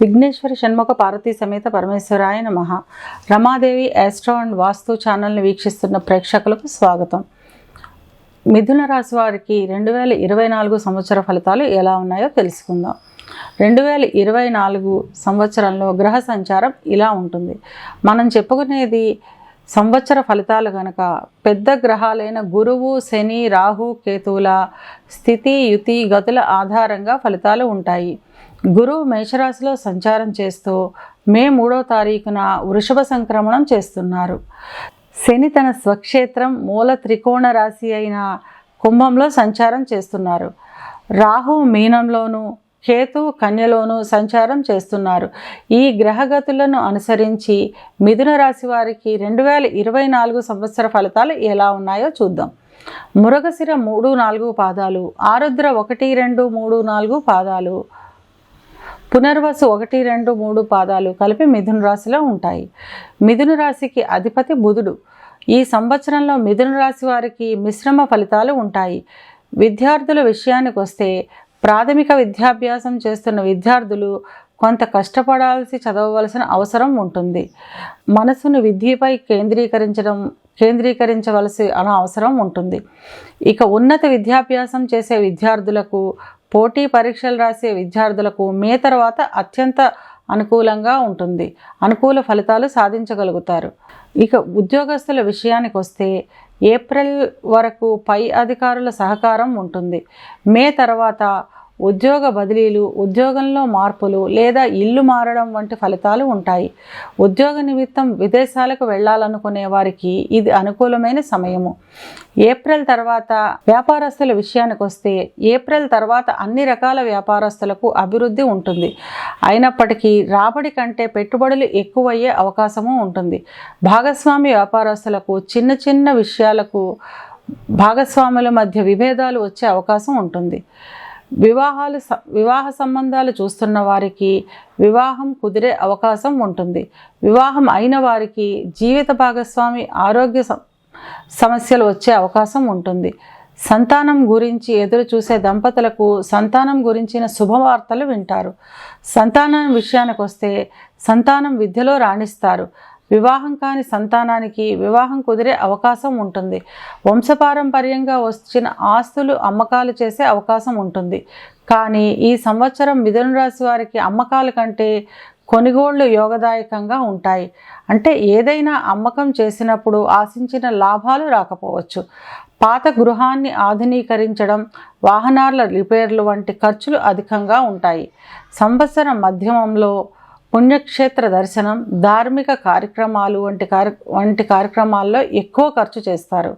విఘ్నేశ్వర షణ్ముఖ పార్వతీ సమేత పరమేశ్వరాయ నమ. Ramadevi astro and వాస్తు ఛానల్ని వీక్షిస్తున్న ప్రేక్షకులకు స్వాగతం. మిథున రాశి వారికి రెండు వేల ఇరవై నాలుగు సంవత్సర ఫలితాలు ఎలా ఉన్నాయో తెలుసుకుందాం. రెండు వేల ఇరవై నాలుగు సంవత్సరంలో గ్రహ సంచారం ఇలా ఉంటుంది. మనం చెప్పుకునేది సంవత్సర ఫలితాలు కనుక పెద్ద గ్రహాలైన గురువు శని రాహు కేతువుల స్థితి యుతి గతుల ఆధారంగా ఫలితాలు ఉంటాయి. గురువు మేషరాశిలో సంచారం చేస్తూ మే మూడో తారీఖున వృషభ సంక్రమణం చేస్తున్నారు. శని తన స్వక్షేత్రం మూల త్రికోణ రాశి అయిన కుంభంలో సంచారం చేస్తున్నారు. రాహు మీనంలోను కేతు కన్యలోను సంచారం చేస్తున్నారు. ఈ గ్రహగతులను అనుసరించి మిథున రాశి వారికి రెండు వేల ఇరవై నాలుగు సంవత్సర ఫలితాలు ఎలా ఉన్నాయో చూద్దాం. మురగశిర మూడు నాలుగు పాదాలు ఆరుద్ర ఒకటి రెండు మూడు నాలుగు పాదాలు పునర్వసు ఒకటి రెండు మూడు పాదాలు కలిపి మిథున రాశిలో ఉంటాయి. మిథున రాశికి అధిపతి బుధుడు. ఈ సంవత్సరంలో మిథున రాశి వారికి మిశ్రమ ఫలితాలు ఉంటాయి. విద్యార్థుల విషయానికి వస్తే ప్రాథమిక విద్యాభ్యాసం చేస్తున్న విద్యార్థులు కొంత కష్టపడాల్సి చదవవలసిన అవసరం ఉంటుంది. మనసును విద్యపై కేంద్రీకరించడం కేంద్రీకరించవలసి అన అవసరం ఉంటుంది. ఇక ఉన్నత విద్యాభ్యాసం చేసే విద్యార్థులకు పోటీ పరీక్షలు రాసే విద్యార్థులకు మే తర్వాత అత్యంత అనుకూలంగా ఉంటుంది. అనుకూల ఫలితాలు సాధించగలుగుతారు. ఇక ఉద్యోగస్తుల విషయానికి వస్తే ఏప్రిల్ వరకు పై అధికారుల సహకారం ఉంటుంది. మే తర్వాత ఉద్యోగ బదిలీలు ఉద్యోగంలో మార్పులు లేదా ఇల్లు మారడం వంటి ఫలితాలు ఉంటాయి. ఉద్యోగ నిమిత్తం విదేశాలకు వెళ్ళాలనుకునే వారికి ఇది అనుకూలమైన సమయము. ఏప్రిల్ తర్వాత వ్యాపారస్తుల విషయానికి వస్తే ఏప్రిల్ తర్వాత అన్ని రకాల వ్యాపారస్తులకు అభివృద్ధి ఉంటుంది. అయినప్పటికీ రాబడి కంటే పెట్టుబడులు ఎక్కువయ్యే అవకాశము ఉంటుంది. భాగస్వామి వ్యాపారస్తులకు చిన్న చిన్న విషయాలకు భాగస్వాముల మధ్య విభేదాలు వచ్చే అవకాశం ఉంటుంది. వివాహాలు వివాహ సంబంధాలు చూస్తున్న వారికి వివాహం కుదిరే అవకాశం ఉంటుంది. వివాహం అయిన వారికి జీవిత భాగస్వామి ఆరోగ్య సమస్యలు వచ్చే అవకాశం ఉంటుంది. సంతానం గురించి ఎదురు చూసే దంపతులకు సంతానం గురించిన శుభవార్తలు వింటారు. సంతానం విషయానికి వస్తే సంతానం విద్యలో రాణిస్తారు. వివాహం కాని సంతానానికి వివాహం కుదిరే అవకాశం ఉంటుంది. వంశపారంపర్యంగా వచ్చిన ఆస్తులు అమ్మకాలు చేసే అవకాశం ఉంటుంది. కానీ ఈ సంవత్సరం మిథున రాశి వారికి అమ్మకాల కంటే కొనుగోళ్ళు యోగదాయకంగా ఉంటాయి. అంటే ఏదైనా అమ్మకం చేసినప్పుడు ఆశించిన లాభాలు రాకపోవచ్చు. పాత గృహాన్ని ఆధునీకరించడం వాహనాల రిపేర్లు వంటి ఖర్చులు అధికంగా ఉంటాయి. సంవత్సరం మధ్యమంలో పుణ్యక్షేత్ర దర్శనం ధార్మిక కార్యక్రమాలు వంటి కార్య వంటి కార్యక్రమాల్లో ఎక్కువ ఖర్చు చేస్తారు.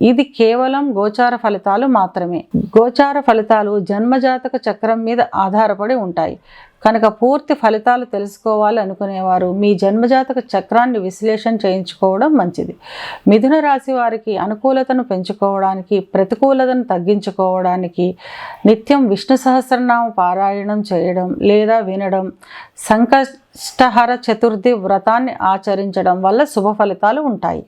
ఇది కేవలం గోచార ఫలితాలు మాత్రమే. గోచార ఫలితాలు జన్మజాతక చక్రం మీద ఆధారపడి ఉంటాయి. కనుక పూర్తి ఫలితాలు తెలుసుకోవాలి అనుకునేవారు. మీ జన్మజాతక చక్రాన్ని విశ్లేషణ చేయించుకోవడం మంచిది. మిథున రాశి వారికి అనుకూలతను పెంచుకోవడానికి ప్రతికూలతను తగ్గించుకోవడానికి నిత్యం విష్ణు సహస్రనామ పారాయణం చేయడం లేదా వినడం సంకష్టహర చతుర్థి వ్రతాన్ని ఆచరించడం వల్ల శుభ ఫలితాలు ఉంటాయి.